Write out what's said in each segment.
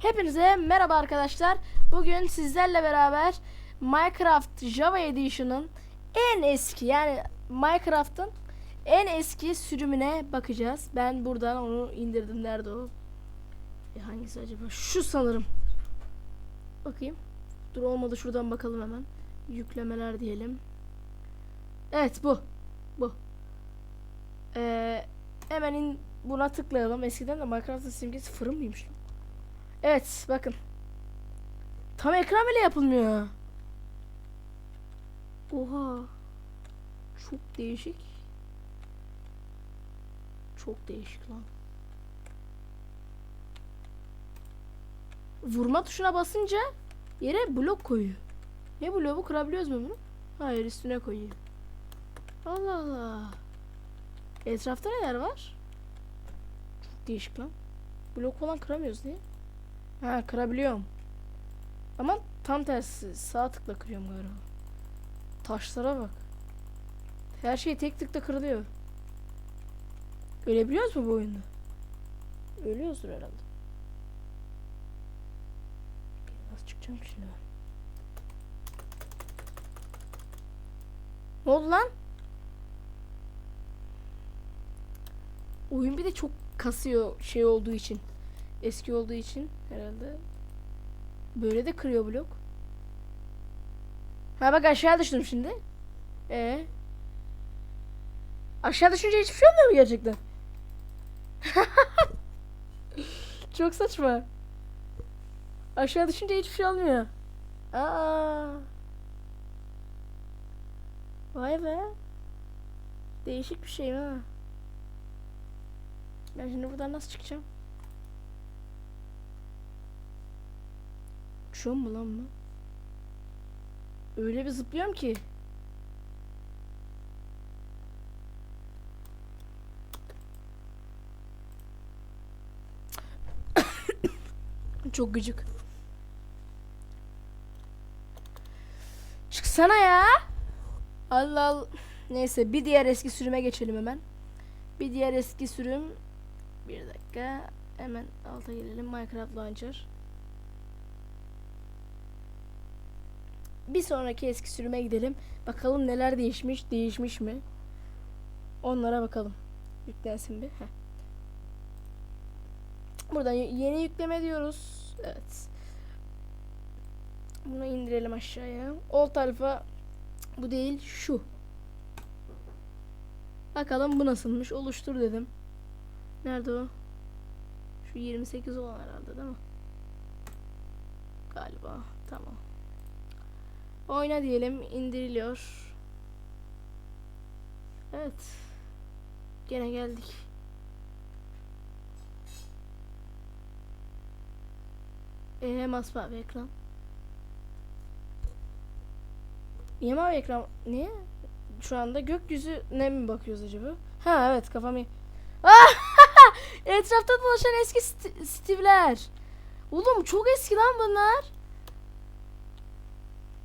Hepinize merhaba arkadaşlar. Bugün sizlerle beraber Minecraft Java Edition'ın en eski yani Minecraft'ın en eski sürümüne bakacağız. Ben buradan onu indirdim. Nerede o? E, hangisi acaba? Şu sanırım. Bakayım. Dur olmadı şuradan bakalım hemen. Yüklemeler diyelim. Evet bu. Bu. Ee, hemen in- buna tıklayalım. Eskiden de Minecraft'ın simgesi fırın mıymış lan? Evet bakın. Tam ekran bile yapılmıyor. Oha. Çok değişik. Çok değişik lan. Vurma tuşuna basınca yere blok koyuyor. Ne bloğu bu? Kırabiliyoruz mu bunu? Hayır üstüne koyuyor. Allah Allah. Etrafta neler var? Çok değişik lan. Blok falan kıramıyoruz diye. Ha kırabiliyorum. Ama tam tersi. Sağ tıkla kırıyorum galiba. Taşlara bak. Her şey tek tıkla kırılıyor. Ölebiliyoruz mu bu oyunda? Ölüyoruzdur herhalde. Nasıl çıkacağım şimdi? Ne oldu lan? Oyun bir de çok kasıyor şey olduğu için. Eski olduğu için herhalde. Böyle de kırıyor blok. Ha bak aşağı düştüm şimdi. Ee. Aşağı düşünce hiçbir şey olmuyor mu gerçekten? Çok saçma. Aşağı düşünce hiçbir şey olmuyor. Aa. Vay be. Değişik bir şey ha. Ben şimdi buradan nasıl çıkacağım? Uçuyor mu lan bu? Öyle bir zıplıyorum ki. Çok gıcık. Çıksana ya. Allah Allah. Neyse bir diğer eski sürüme geçelim hemen. Bir diğer eski sürüm. Bir dakika. Hemen alta gelelim. Minecraft Launcher. Bir sonraki eski sürüme gidelim. Bakalım neler değişmiş, değişmiş mi? Onlara bakalım. Yüklensin bir. Heh. Buradan yeni yükleme diyoruz. Evet. Bunu indirelim aşağıya. Old alfa bu değil şu. Bakalım bu nasılmış. Oluştur dedim. Nerede o? Şu 28 olan herhalde değil mi? Galiba. Tamam. Oyna diyelim. indiriliyor. Evet. Gene geldik. Ee, masmavi ekran. Niye mavi ekran? Niye? Şu anda gökyüzü ne mi bakıyoruz acaba? Ha evet kafam iyi. Etrafta dolaşan eski sti- Steve'ler. Oğlum çok eski lan bunlar.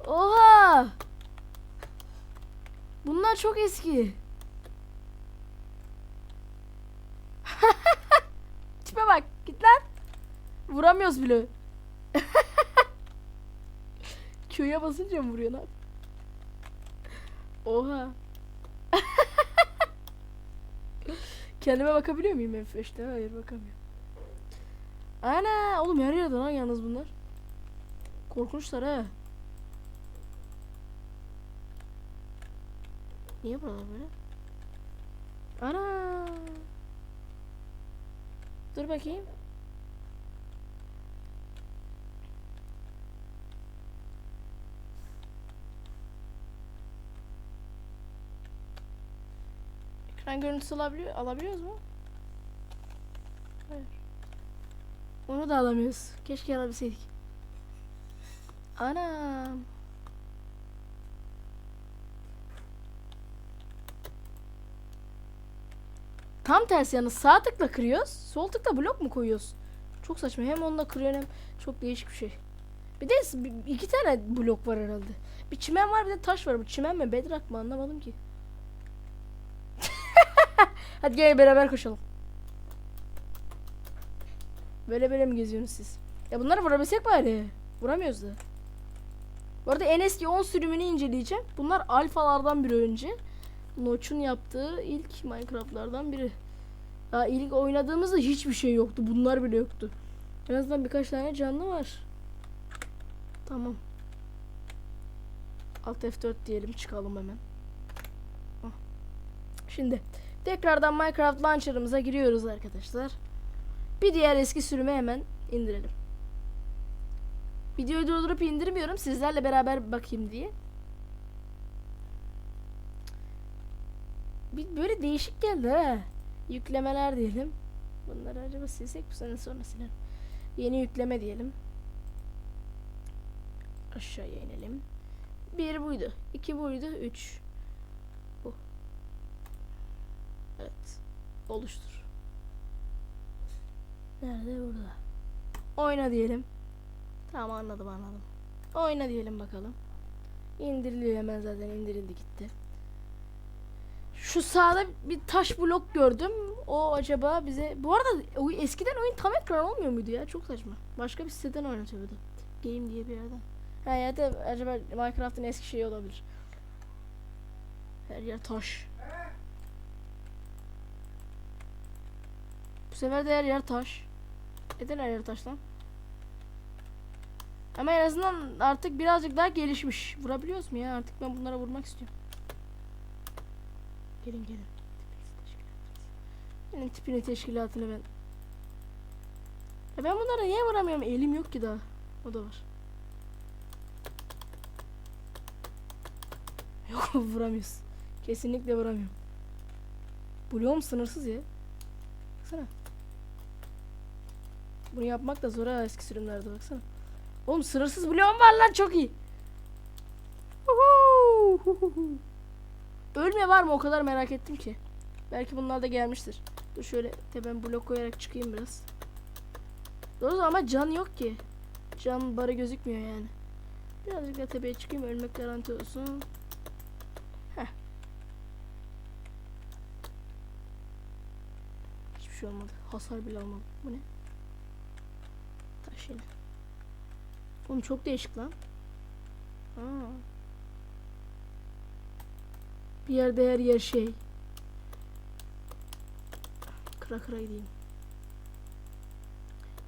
Oha. Bunlar çok eski. Tipe bak git lan. Vuramıyoruz bile. Q'ya basınca mı vuruyor lan? Oha. Kendime bakabiliyor muyum F5'te? Hayır bakamıyorum. Ana oğlum her yerde lan yalnız bunlar. Korkunçlar ha. Niye buralar böyle? Ana. Dur bakayım. Ekran görüntüsü alabiliyor, alabiliyoruz mu? Hayır. Onu da alamıyoruz. Keşke alabilseydik. Anam. Tam tersi yani sağ tıkla kırıyoruz. Sol tıkla blok mu koyuyoruz? Çok saçma. Hem onunla kırıyorsun hem çok değişik bir şey. Bir de bir- iki tane blok var herhalde. Bir çimen var bir de taş var. Bu çimen mi bedrock mı anlamadım ki. Hadi gel beraber koşalım. Böyle böyle mi geziyorsunuz siz? Ya bunları vurabilsek bari. Vuramıyoruz da. Bu arada en eski 10 sürümünü inceleyeceğim. Bunlar alfalardan biri önce. Notch'un yaptığı ilk Minecraft'lardan biri. Daha ilk oynadığımızda hiçbir şey yoktu. Bunlar bile yoktu. En azından birkaç tane canlı var. Tamam. Alt F4 diyelim çıkalım hemen. Hah. Şimdi tekrardan Minecraft Launcher'ımıza giriyoruz arkadaşlar. Bir diğer eski sürümü hemen indirelim. Videoyu durdurup indirmiyorum sizlerle beraber bakayım diye. Bir böyle değişik geldi ha. Yüklemeler diyelim. Bunları acaba silsek bu sene sonra silerim. Yeni yükleme diyelim. Aşağıya inelim. Bir buydu. iki buydu. Üç. Bu. Evet. Oluştur. Nerede? Burada. Oyna diyelim. Tamam anladım anladım. Oyna diyelim bakalım. İndiriliyor hemen zaten indirildi gitti. Şu sağda bir taş blok gördüm. O acaba bize... Bu arada eskiden oyun tam ekran olmuyor muydu ya? Çok saçma. Başka bir siteden oynatıyordu. Game diye bir yerden. Ha ya da acaba Minecraft'ın eski şeyi olabilir. Her yer taş. Bu sefer de her yer taş. Neden her yer taş lan? Ama en azından artık birazcık daha gelişmiş. Vurabiliyoruz mu ya? Artık ben bunlara vurmak istiyorum. Gelin gelin. Benim tipini teşkilatını ben. Ya ben bunlara niye vuramıyorum? Elim yok ki daha. O da var. Yok vuramıyoruz. Kesinlikle vuramıyorum. Bloğum sınırsız ya. Baksana. Bunu yapmak da zor ha eski sürümlerde baksana. Oğlum sınırsız bloğum var lan çok iyi. Huhu, huhuhu. Ölme var mı o kadar merak ettim ki. Belki bunlar da gelmiştir. Dur şöyle tepem blok koyarak çıkayım biraz. Doğru ama can yok ki. Can barı gözükmüyor yani. Birazcık da tepeye çıkayım ölmek garanti olsun. Heh. Hiçbir şey olmadı. Hasar bile almadım. Bu ne? Taş yine. Oğlum çok değişik lan. Aa. Bir yerde her yer şey. Kıra kıra gideyim.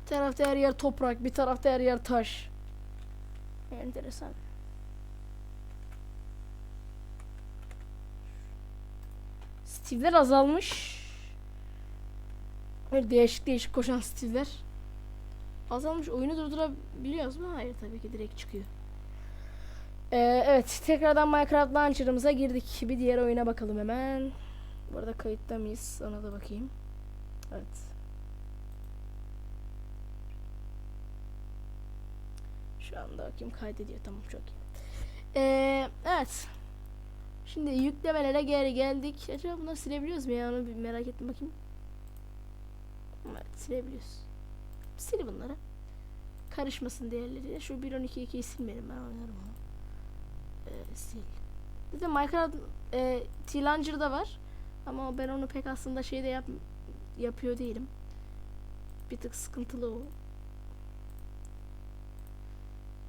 Bir tarafta her yer toprak, bir tarafta her yer taş. Enteresan. Steve'ler azalmış. Böyle değişik değişik koşan Steve'ler. Azalmış. Oyunu durdurabiliyoruz mu? Hayır tabii ki direkt çıkıyor. Ee, evet tekrardan Minecraft Launcher'ımıza girdik. Bir diğer oyuna bakalım hemen. Bu arada kayıtta mıyız? Ona da bakayım. Evet. Şu anda bakayım kaydediyor. Tamam çok iyi. Ee, evet. Şimdi yüklemelere geri geldik. Acaba bunları silebiliyoruz mu ya? Onu bir merak ettim bakayım. Evet silebiliyoruz. Sil bunları. Karışmasın diğerleriyle. Şu 1.12.2'yi silmeyelim ben oynarım onu. Ee, sil. Zaten Minecraft e, T-Launcher'da var. Ama ben onu pek aslında şeyde yap yapıyor değilim. Bir tık sıkıntılı o.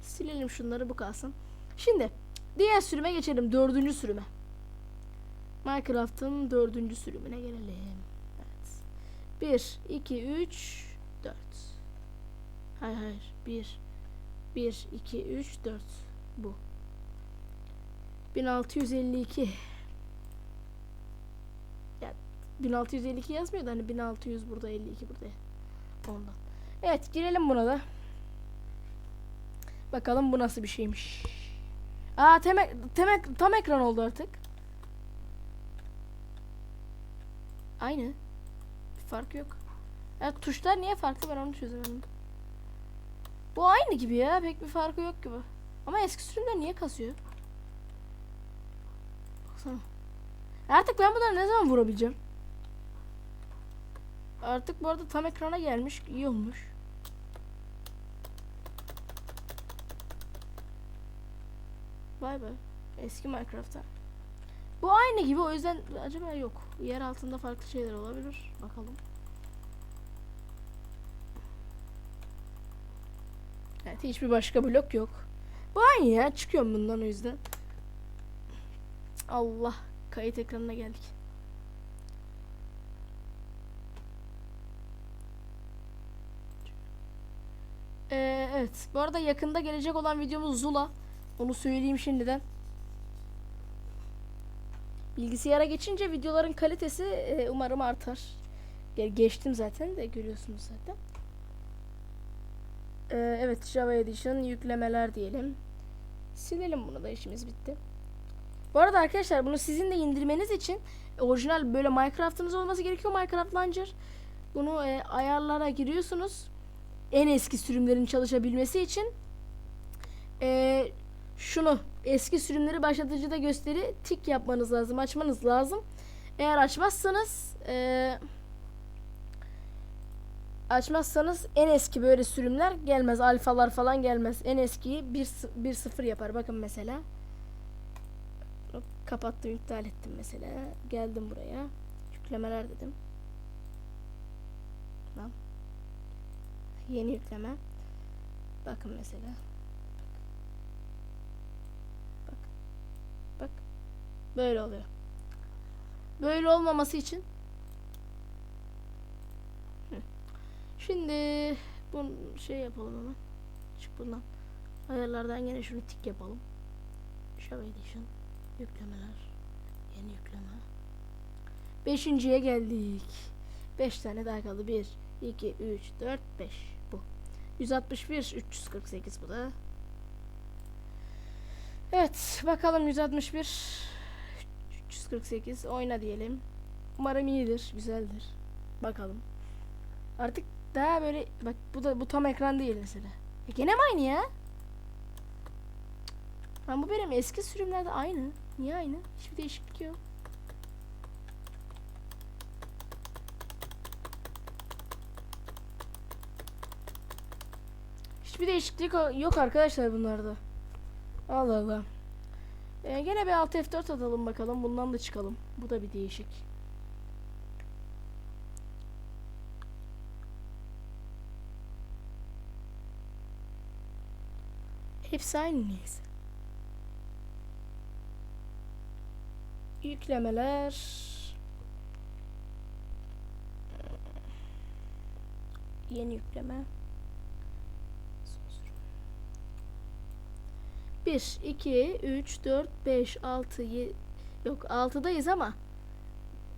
Silelim şunları bu kalsın. Şimdi diğer sürüme geçelim. Dördüncü sürüme. Minecraft'ın dördüncü sürümüne gelelim. Evet. 1, 2, 3, 4. Hayır hayır. 1, 1, 2, 3, 4. Bu. 1652. Ya 1652 yazmıyor da hani 1600 burada 52 burada. Ondan. Evet girelim buna da. Bakalım bu nasıl bir şeymiş. Aa tem, tem, tam ekran oldu artık. Aynı. Bir fark yok. Evet tuşlar niye farklı ben onu çözemedim. Bu aynı gibi ya pek bir farkı yok gibi. Ama eski sürümler niye kasıyor? Baksana. Artık ben bunları ne zaman vurabileceğim? Artık bu arada tam ekrana gelmiş. iyi olmuş. Vay be. Eski Minecraft'ta. Bu aynı gibi o yüzden acaba yok. Yer altında farklı şeyler olabilir. Bakalım. Evet hiçbir başka blok yok. Bu aynı ya. Çıkıyorum bundan o yüzden. Allah. Kayıt ekranına geldik. Ee, evet. Bu arada yakında gelecek olan videomuz Zula. Onu söyleyeyim şimdiden. Bilgisayara geçince videoların kalitesi e, umarım artar. Ge- Geçtim zaten de görüyorsunuz zaten. Ee, evet Java Edition yüklemeler diyelim. Silelim bunu da işimiz bitti. Bu arada arkadaşlar bunu sizin de indirmeniz için orijinal böyle Minecraft'ınız olması gerekiyor Minecraft Launcher. Bunu e, ayarlara giriyorsunuz. En eski sürümlerin çalışabilmesi için e, şunu eski sürümleri başlatıcıda gösteri tik yapmanız lazım, açmanız lazım. Eğer açmazsanız e, açmazsanız en eski böyle sürümler gelmez. Alfalar falan gelmez. En eskiyi 1.0 yapar. Bakın mesela. Hop, Kapattım, iptal ettim mesela. Geldim buraya. Yüklemeler dedim. Tamam. Yeni yükleme. Bakın mesela. Bak. Bak. Böyle oluyor. Böyle olmaması için. Şimdi bunu şey yapalım hemen. Çık bundan. Ayarlardan yine şunu tik yapalım. Show Edition. Yüklemeler. Yeni yükleme. Beşinciye geldik. Beş tane daha kaldı. Bir, iki, üç, dört, beş. Bu. 161, 348 bu da. Evet, bakalım 161, 348 oyna diyelim. Umarım iyidir, güzeldir. Bakalım. Artık daha böyle bak bu da bu tam ekran değil mesela. E gene mi aynı ya? Lan bu benim eski sürümlerde aynı. Niye aynı? Hiçbir değişiklik yok. Hiçbir değişiklik yok arkadaşlar bunlarda. Allah Allah. Ee, gene bir alt F4 atalım bakalım. Bundan da çıkalım. Bu da bir değişik. Hepsi aynı neyse. Yüklemeler. Yeni yükleme. 1, 2, 3, 4, 5, 6, 7 Yok 6'dayız ama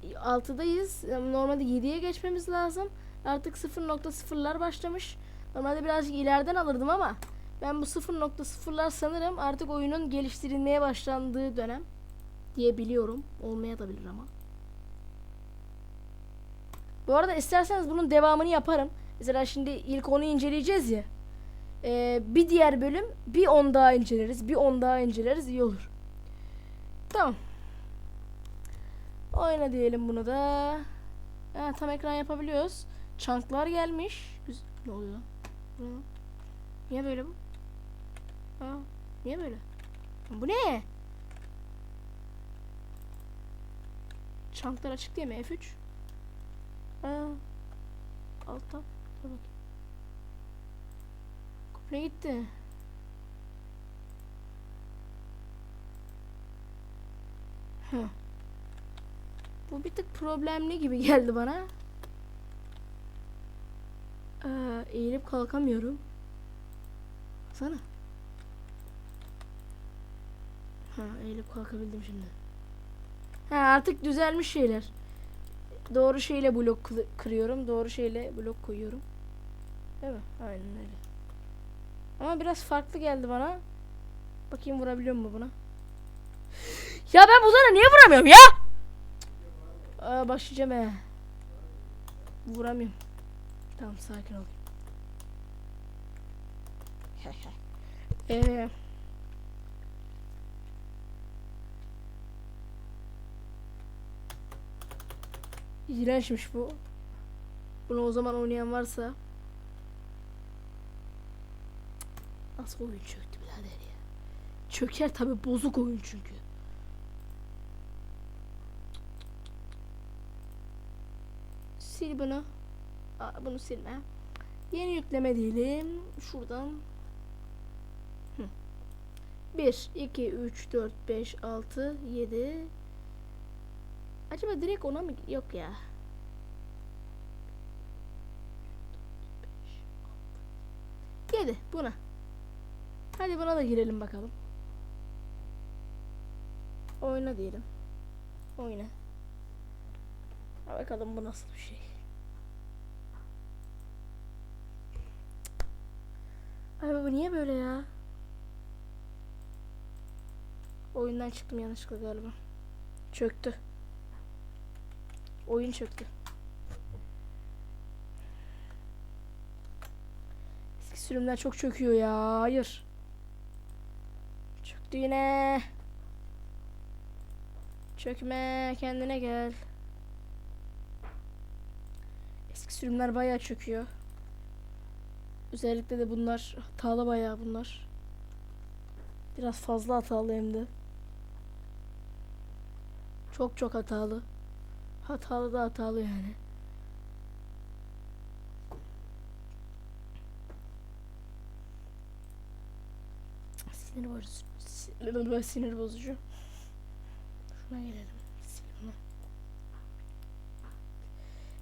6'dayız. Normalde 7'ye geçmemiz lazım. Artık 0.0'lar başlamış. Normalde birazcık ileriden alırdım ama ben bu 0.0'lar sanırım artık oyunun geliştirilmeye başlandığı dönem diye biliyorum. Olmaya da bilir ama. Bu arada isterseniz bunun devamını yaparım. Mesela şimdi ilk onu inceleyeceğiz ya. Ee, bir diğer bölüm bir 10 daha inceleriz. Bir 10 daha inceleriz iyi olur. Tamam. Oyna diyelim bunu da. Ha, tam ekran yapabiliyoruz. Çanklar gelmiş. Güz- Ne oluyor? lan? Niye böyle bu? Ha, niye böyle? Bu ne? Çanklar açık değil mi? F3. Aa. Altta. Dur bakayım. Gitti. Hı. Bu bir tık problemli gibi geldi bana. Ee, eğilip kalkamıyorum. Sana. Ha eğilip kalkabildim şimdi. Ha artık düzelmiş şeyler. Doğru şeyle blok kı- kırıyorum. Doğru şeyle blok koyuyorum. Değil mi? Aynen öyle. Ama biraz farklı geldi bana. Bakayım vurabiliyor mu buna? Ya ben bunlara niye vuramıyorum ya? Aa, başlayacağım he. Vuramıyorum. Tamam sakin ol. Eee İğrençmiş bu. Bunu o zaman oynayan varsa Nasıl oyun çöktü birader ya. Çöker tabi bozuk oyun çünkü. Sil bunu. Aa, bunu silme. Yeni yükleme diyelim. Şuradan 1, 2, 3, 4, 5, 6, 7. Acaba direkt ona mı? Yok ya. 7 buna. Hadi buna da girelim bakalım. Oyna diyelim. Oyna. Bakalım bu nasıl bir şey. Ay bu niye böyle ya? Oyundan çıktım yanlışlıkla galiba. Çöktü. Oyun çöktü. Eski sürümler çok çöküyor ya. Hayır. Çöktü yine. Çökme kendine gel. Eski sürümler bayağı çöküyor. Özellikle de bunlar hatalı bayağı bunlar. Biraz fazla hatalı hem de. Çok çok hatalı. Hatalı da hatalı yani. Sinir bozucu. si- Sinir bozucu. Şuna gelelim. Sil bunu.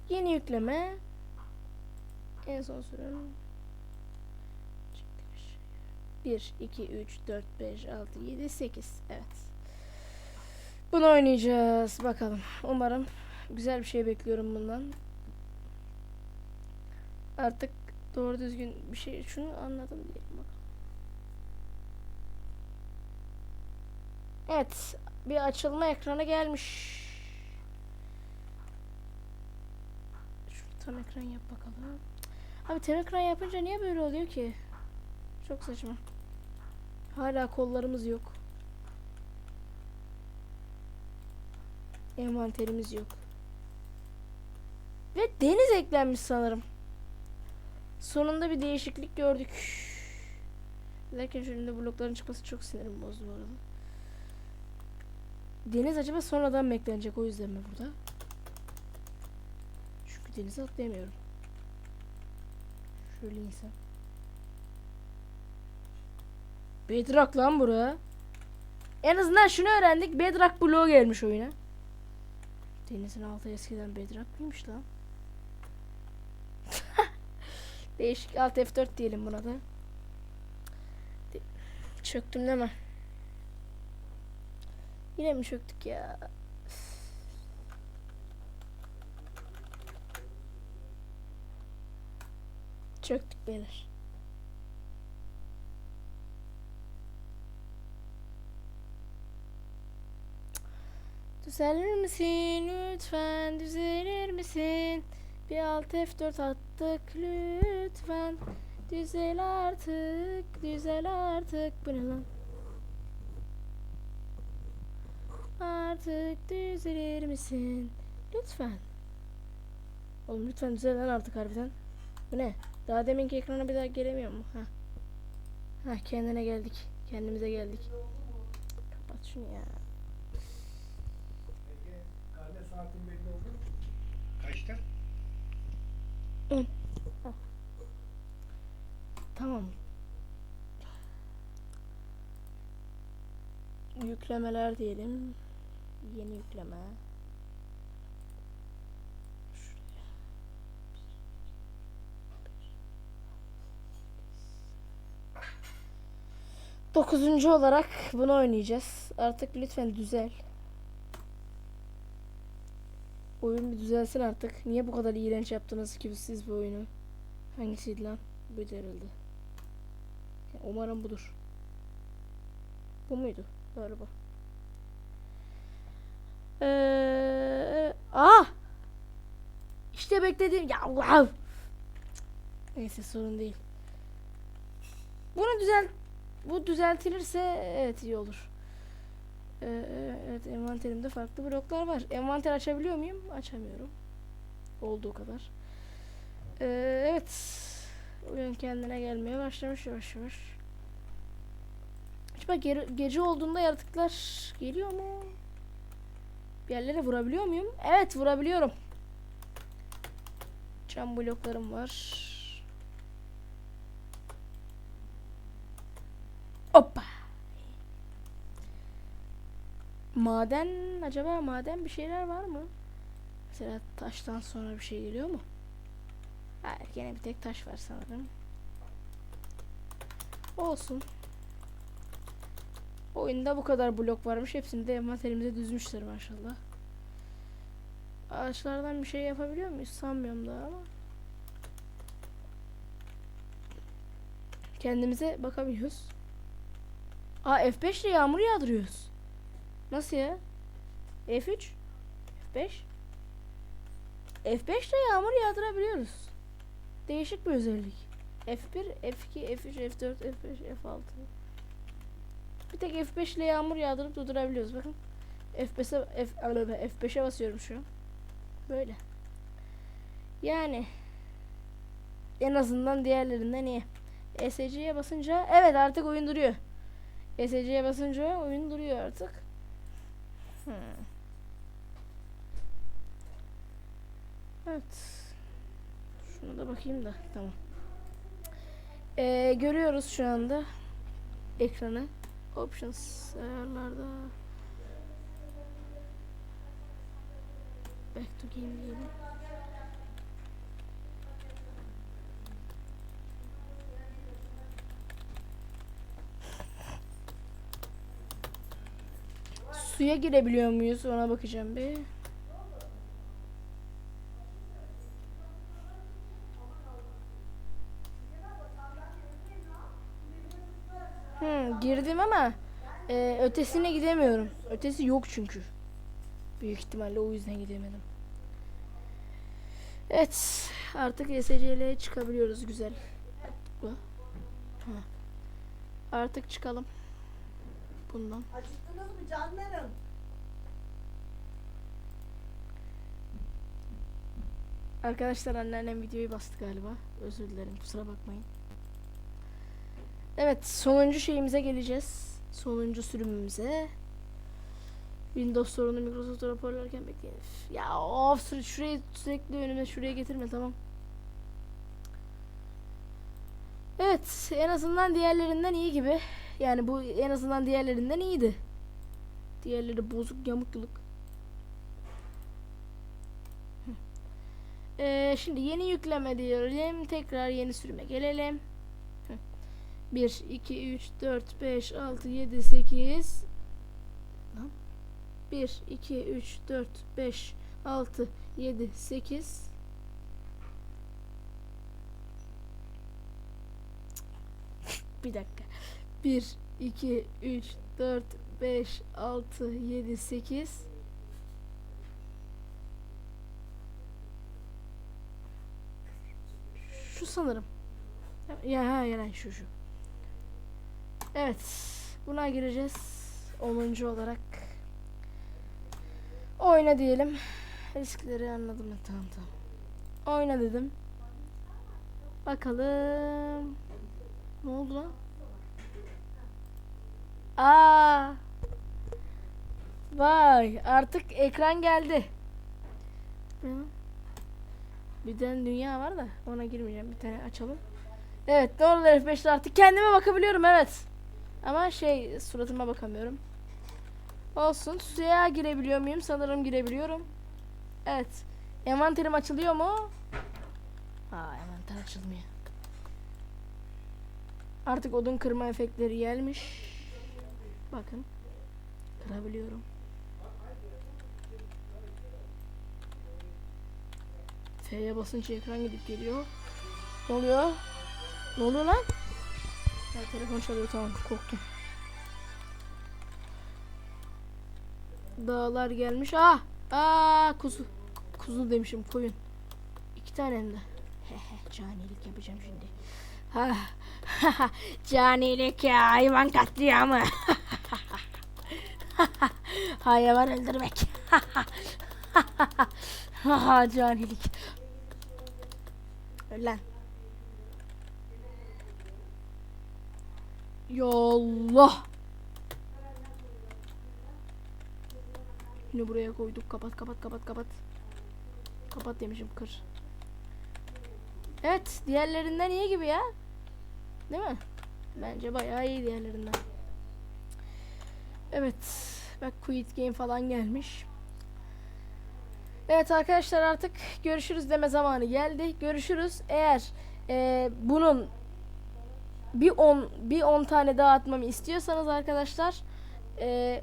Yeni yükleme. En son sürüm. 1, 2, 3, 4, 5, 6, 7, 8. Evet. Bunu oynayacağız. Bakalım. Umarım güzel bir şey bekliyorum bundan. Artık doğru düzgün bir şey şunu anladım bakalım. Evet. Bir açılma ekranı gelmiş. Şu tam ekran yap bakalım. Abi tam ekran yapınca niye böyle oluyor ki? Çok saçma. Hala kollarımız yok. Envanterimiz yok. Ve deniz eklenmiş sanırım. Sonunda bir değişiklik gördük. Derken önünde blokların çıkması çok sinirim bozdu bu arada. Deniz acaba sonradan mı eklenecek o yüzden mi burada? Çünkü denize atlayamıyorum. Şöyle insan. Bedrock lan bura. En azından şunu öğrendik. Bedrock bloğu gelmiş oyuna. Denizin altı eskiden Bedrock mıymış lan? Değişik alt F4 diyelim buna da. Çöktüm değil mi? Yine mi çöktük ya? Çöktük beyler. Düzelir misin lütfen düzelir misin? Bir alt F4 attık lütfen. Düzel artık düzel artık. Bu ne lan? Artık düzelir misin? Lütfen. Oğlum lütfen düzel lan artık harbiden. Bu ne? Daha deminki ekrana bir daha gelemiyor mu? Ha. Ha kendine geldik. Kendimize geldik. Kapat şunu ya. Tamam. Yüklemeler diyelim. Yeni yükleme. Dokuzuncu olarak bunu oynayacağız. Artık lütfen düzel. Oyun bir düzelsin artık. Niye bu kadar iğrenç yaptınız ki siz bu oyunu? Hangisiydi lan? Buydu herhalde. Umarım budur. Bu muydu? Galiba. Ee, aa! İşte beklediğim ya wow. Neyse sorun değil. Bunu düzelt bu düzeltilirse evet iyi olur. Ee, evet envanterimde farklı bloklar var. Envanter açabiliyor muyum? Açamıyorum. Olduğu kadar. Ee, evet. Oyun kendine gelmeye başlamış yavaş yavaş. Acaba ge- gece olduğunda yaratıklar geliyor mu? Bir yerlere vurabiliyor muyum? Evet vurabiliyorum. Cam bloklarım var. Hoppa. Maden acaba maden bir şeyler var mı? Mesela taştan sonra bir şey geliyor mu? Hayır gene bir tek taş var sanırım. Olsun. Oyunda bu kadar blok varmış. Hepsini de envanterimize düzmüşler maşallah. Ağaçlardan bir şey yapabiliyor muyuz? Sanmıyorum daha ama. Kendimize bakabiliyoruz. Aa F5 ile yağmur yağdırıyoruz. Nasıl ya? F3 F5 F5 ile yağmur yağdırabiliyoruz. Değişik bir özellik. F1, F2, F3, F4, F5, F6. Bir tek F5 ile yağmur yağdırıp durdurabiliyoruz. Bakın. F5'e F, F5'e basıyorum şu. Böyle. Yani en azından diğerlerinden iyi. ESC'ye basınca evet artık oyun duruyor. ESC'ye basınca oyun duruyor artık. Hmm. Evet. Şuna da bakayım da tamam. Ee, görüyoruz şu anda ekranı. Options ayarlarda. Back to game diyelim. Suya girebiliyor muyuz? Ona bakacağım bir. Hmm, girdim ama e, ötesine gidemiyorum. Ötesi yok çünkü. Büyük ihtimalle o yüzden gidemedim. Evet, artık ESC'ye çıkabiliyoruz güzel. Ha. Artık çıkalım. Bundan. Acıktınız mı canlarım? Arkadaşlar anneannem videoyu bastı galiba. Özür dilerim kusura bakmayın. Evet sonuncu şeyimize geleceğiz. Sonuncu sürümümüze. Windows sorunu Microsoft raporlarken bekleyin. Ya of süre, şurayı sürekli önüme şuraya getirme tamam. Evet en azından diğerlerinden iyi gibi. Yani bu en azından diğerlerinden iyiydi. Diğerleri bozuk yamuk yılık. Ee, şimdi yeni yükleme diyelim. Tekrar yeni sürüme gelelim. Hı. 1, 2, 3, 4, 5, 6, 7, 8 Lan. 1, 2, 3, 4, 5, 6, 7, 8 Bir dakika. 1, 2, 3, 4, 5, 6, 7, 8 Şu sanırım. Ya ha yani şu şu. Evet. Buna gireceğiz. 10. olarak. Oyna diyelim. Riskleri anladım ben. Tamam tamam. Oyna dedim. Bakalım. Ne oldu lan? Aa. Vay artık ekran geldi. Bir tane dünya var da ona girmeyeceğim. Bir tane açalım. Evet doğru F5'te artık kendime bakabiliyorum evet. Ama şey suratıma bakamıyorum. Olsun. Suya girebiliyor muyum? Sanırım girebiliyorum. Evet. Envanterim açılıyor mu? Ha envanter açılmıyor. Artık odun kırma efektleri gelmiş. Bakın. Kırabiliyorum. F'ye basınca ekran gidip geliyor. Ne oluyor? Ne oluyor lan? Ya telefon çalıyor tamam korktum. Dağlar gelmiş. Ah! Aa kuzu. Kuzu demişim koyun. İki tane hem de. Hehe canilik yapacağım şimdi. Ha. canilik ya hayvan katliamı. hayvan öldürmek. Canilik. Öl lan. Yallah. Yine buraya koyduk. Kapat kapat kapat kapat. Kapat demişim kır. Evet diğerlerinden iyi gibi ya. Değil mi? Bence bayağı iyi diğerlerinden. Evet. Bak quit game falan gelmiş. Evet arkadaşlar artık görüşürüz deme zamanı geldi. Görüşürüz. Eğer e, bunun bir 10 bir 10 tane daha atmamı istiyorsanız arkadaşlar e,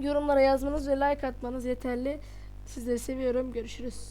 yorumlara yazmanız ve like atmanız yeterli. Sizleri seviyorum. Görüşürüz.